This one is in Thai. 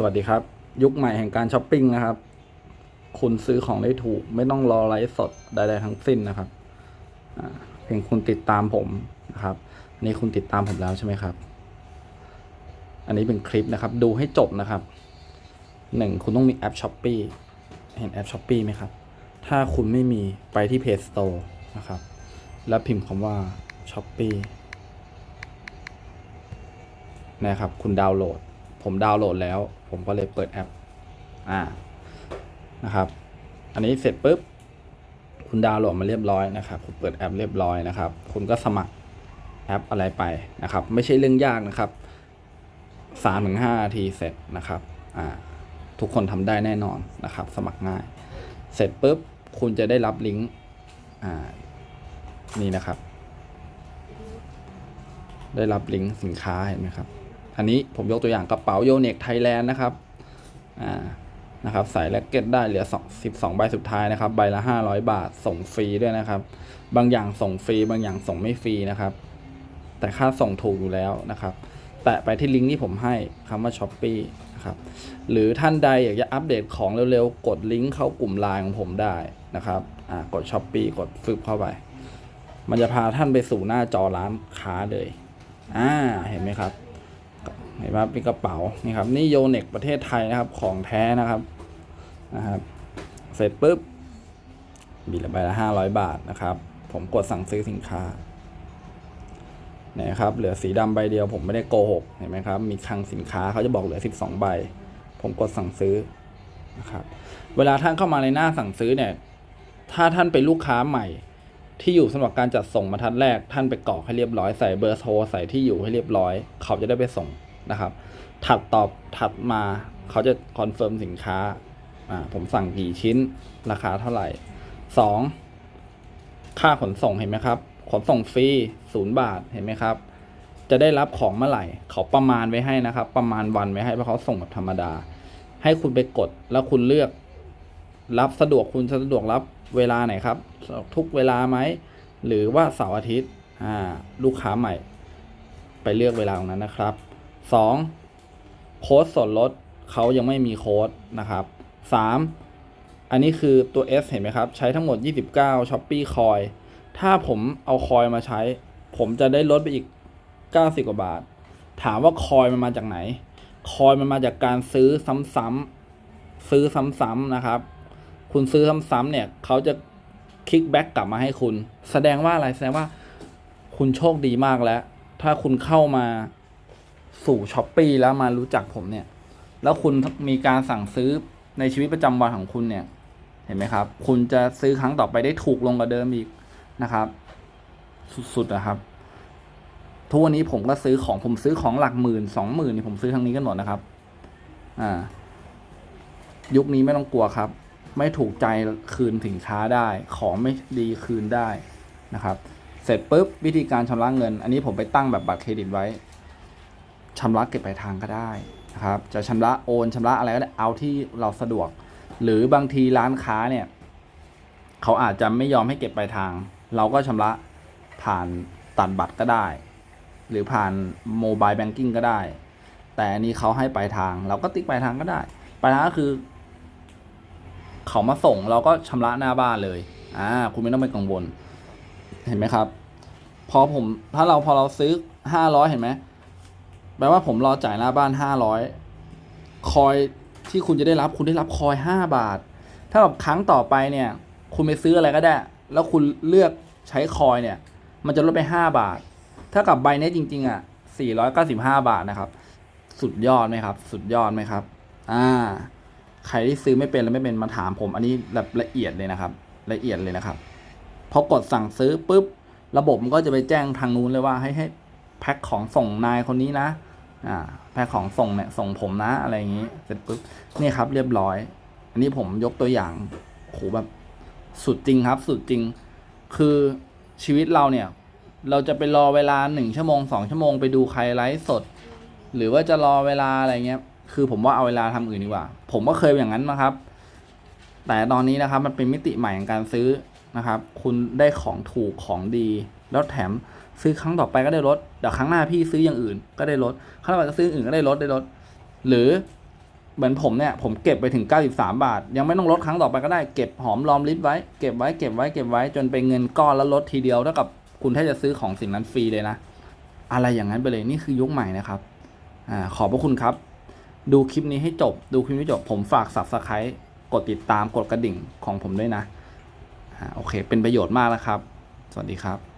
สวัสดีครับ ยุคใหม่แห่งการช้อปปิ้งนะครับ คุณซื้อของได้ถูก ไม่ต้องรอไลฟ์สดใดๆทั้งสิ้นนะครับเพียงคุณติดตามผมนะครับอันนี่คุณติดตามผมแล้วใช่ไหมครับ อันนี้เป็นคลิปนะครับ ดูให้จบนะครับหนึ่งคุณต้องมีแอปช้อปปีเห็นแอปช้อปปีไหมครับ ถ้าคุณไม่มีไปที่ Play Store นะครับ แล้วพิมพ์คำว่าช้อปปีนะครับ คุณดาวน์โหลด ผมดาวน์โหลดแล้ว ผมก็เลยเปิดแอป อ่า นะครับ อันนี้เสร็จปุ๊บ คุณดาวน์โหลดมาเรียบร้อยนะครับคุณเปิดแอปเรียบร้อยนะครับ คุณก็สมัครแอปอะไรไปนะครับ ไม่ใช่เรื่องยากนะครับสามถึงห้านาทีเสร็จนะครับ อ่า ทุกคนทำได้แน่นอนนะครับ สมัครง่าย เสร็จปุ๊บ คุณจะได้รับลิงก์ อ่า นี่นะครับ ได้รับลิงก์สินค้าเห็นไหมครับ อันนี้ผมยกตัวอย่างกระเป๋าโยเน็กไทยแลนด์นะครับอ่านะครับใส่แล็กเก็ตได้เหลือสองสิบสองใบสุดท้ายนะครับ ใบละห้าร้อยบาทส่งฟรีด้วยนะครับ บางอย่างส่งฟรีบางอย่างส่งไม่ฟรีนะครับ แต่ค่าส่งถูกอยู่แล้วนะครับ แตะไปที่ลิงก์ที่ผมให้คำว่าช้อปปีนะครับหรือท่านใดอยากจะอัปเดตของเร็วๆ กดลิงก์เข้ากลุ่มไลน์ของผมได้นะครับอ่ากดช้อปปีกดฟึบเข้าไป มันจะพาท่านไปสู่หน้าจอร้านค้าเลยอ่าเห็นไหมครับ เห็นไหมครับเป็นกระเป๋านี่ครับนี่โยเน็กประเทศไทยนะครับของแท้นะครับนะครับเสร็จปุ๊บบิละใบละห้าร้อยบาทนะครับ ผมกดสั่งซื้อสินค้านี่ยครับเหลือสีดำใบเดียวผมไม่ได้โกหกเห็นไหมครับมีคลังสินค้าเขาจะบอกเหลือสิบสองใบ ผมกดสั่งซื้อนะครับเวลาท่านเข้ามาในหน้าสั่งซื้อเนี่ยถ้าท่านเป็นลูกค้าใหม่ ที่อยู่สำหรับการจัดส่งบรรทัดแรก ท่านไปกรอกให้เรียบร้อยใส่เบอร์โทรใส่ที่อยู่ให้เรียบร้อย เขาจะได้ไปส่ง นะครับ ถัดตอบถัดมาเขาจะคอนเฟิร์มสินค้าอ่าผมสั่งกี่ชิ้นราคาเท่าไหร่สองค่าขนส่งเห็นไหมครับ ขนส่งฟรีศูนย์บาทเห็นไหมครับ จะได้รับของเมื่อไหร่ เขาประมาณไว้ให้นะครับ ประมาณวันไว้ให้เพราะเขาส่งแบบธรรมดา ให้คุณไปกดแล้วคุณเลือก รับสะดวกคุณสะดวกรับเวลาไหนครับ ทุกเวลาไหมหรือว่าเสาร์อาทิตย์อ่าลูกค้าใหม่ ไปเลือกเวลาตรงนั้นนะครับ สองโค้ดส่วนลดเขายังไม่มีโค้ดนะครับสามอันนี้คือตัว S เห็นไหมครับ ใช้ทั้งหมด 29 s h o p e e คอยถ้าผมเอาคอยมาใช้ ผมจะได้ลดไปอีก 90 กว่าบาท ถามว่าคอยมันมาจากไหน คอยมันมาจากการซื้อซ้ำๆซื้อซ้ำๆนะครับ คุณซื้อซ้ำๆเนี่ยเขาจะคลิกแบ็กกลับมาให้คุณ แสดงว่าอะไรแสดงว่า คุณโชคดีมากแล้ว ถ้าคุณเข้ามา สู่ช้อปปีแล้วมารู้จักผมเนี่ย แล้วคุณมีการสั่งซื้อในชีวิตประจำวันของคุณเนี่ย เห็นไหมครับ คุณจะซื้อครั้งต่อไปได้ถูกลงกว่าเดิมอีกนะครับ สุดๆนะครับทุกวันนี้ผมก็ซื้อของผมซื้อของหลักหมื่นสองหมื่นนี่ผมซื้อทั้งนี้กันหมดนะครับ อ่า ยุคนี้ไม่ต้องกลัวครับ ไม่ถูกใจคืนสินค้าได้ ของไม่ดีคืนได้นะครับ เสร็จปุ๊บวิธีการชำระเงิน อันนี้ผมไปตั้งแบบบัตรเครดิตไว้ ชำระเก็บปลายทางก็ได้นะครับจะชำระโอนชำระอะไรก็ได้เอาที่เราสะดวก หรือบางทีร้านค้าเนี่ยเขาอาจจะไม่ยอมให้เก็บปลายทาง เราก็ชำระผ่านตัดบัตรก็ได้ หรือผ่านโมบายแบงกิ้งก็ได้ แต่อันนี้เขาให้ปลายทาง เราก็ติ๊กปลายทางก็ได้ปลายทางก็คือเขามาส่งเราก็ชำระหน้าบ้านเลย อ่า คุณไม่ต้องไปกังวล เห็นไหมครับ พอผม ถ้าเราพอเราซื้อห้าร้อยเห็นไหม แปลว่าผมรอจ่ายหน้าบ้านห้าร้อยคอยที่คุณจะได้รับคุณได้รับคอยห้าบาท ถ้าแบบครั้งต่อไปเนี่ย คุณไปซื้ออะไรก็ได้ แล้วคุณเลือกใช้คอยเนี่ย มันจะลดไปห้าบาท ถ้ากับใบนี้จริง ๆ อะสี่ร้อยเก้าสิบห้าบาทนะครับ สุดยอดไหมครับ สุดยอดไหมครับ อ่า ใครที่ซื้อไม่เป็นแล้วไม่เป็นมาถามผม อันนี้แบบละเอียดเลยนะครับ ละเอียดเลยนะครับพอกดสั่งซื้อปุ๊บ ระบบมันก็จะไปแจ้งทางนู้นเลยว่าให้ให้แพ็คของส่งนายคนนี้นะ อ่าแพ็คของส่งเนี่ยส่งผมนะอะไรอย่างนี้ เสร็จปุ๊บนี่ครับเรียบร้อย อันนี้ผมยกตัวอย่างโหแบบสุดจริงครับ สุดจริง คือชีวิตเราเนี่ย เราจะไปรอเวลาหนึ่งชั่วโมงสองชั่วโมงไปดูใครไลฟ์สด หรือว่าจะรอเวลาอะไรเงี้ย คือผมว่าเอาเวลาทำอื่นดีกว่า ผมก็เคยอย่างนั้นมาครับ แต่ตอนนี้นะครับ มันเป็นมิติใหม่ของการซื้อนะครับ คุณได้ของถูกของดี แล้วแถม ซื้อครั้งต่อไปก็ได้ลดเดี๋ยวครั้งหน้าพี่ซื้ออย่างอื่นก็ได้ลดครั้งต่อไปก็ซื้ออื่นก็ได้ลดได้ลด หรือเหมือนผมเนี่ยผมเก็บไปถึง 93 บาท ยังไม่ต้องลดครั้งต่อไปก็ได้เก็บหอมรอมริบไว้เก็บไว้เก็บไว้เก็บไว้จนเป็นเงินก้อนแล้วลดทีเดียวเท่ากับคุณถ้าจะซื้อของสิ่งนั้นฟรีเลยนะ อะไรอย่างนั้นไปเลยนี่คือยุคใหม่นะครับอ่าขอบพระคุณครับ ดูคลิปนี้ให้จบ ดูคลิปนี้จบ ผมฝาก subscribe กดติดตามกดกระดิ่งของผมด้วยนะอ่าโอเค เป็นประโยชน์มากแล้วครับ สวัสดีครับ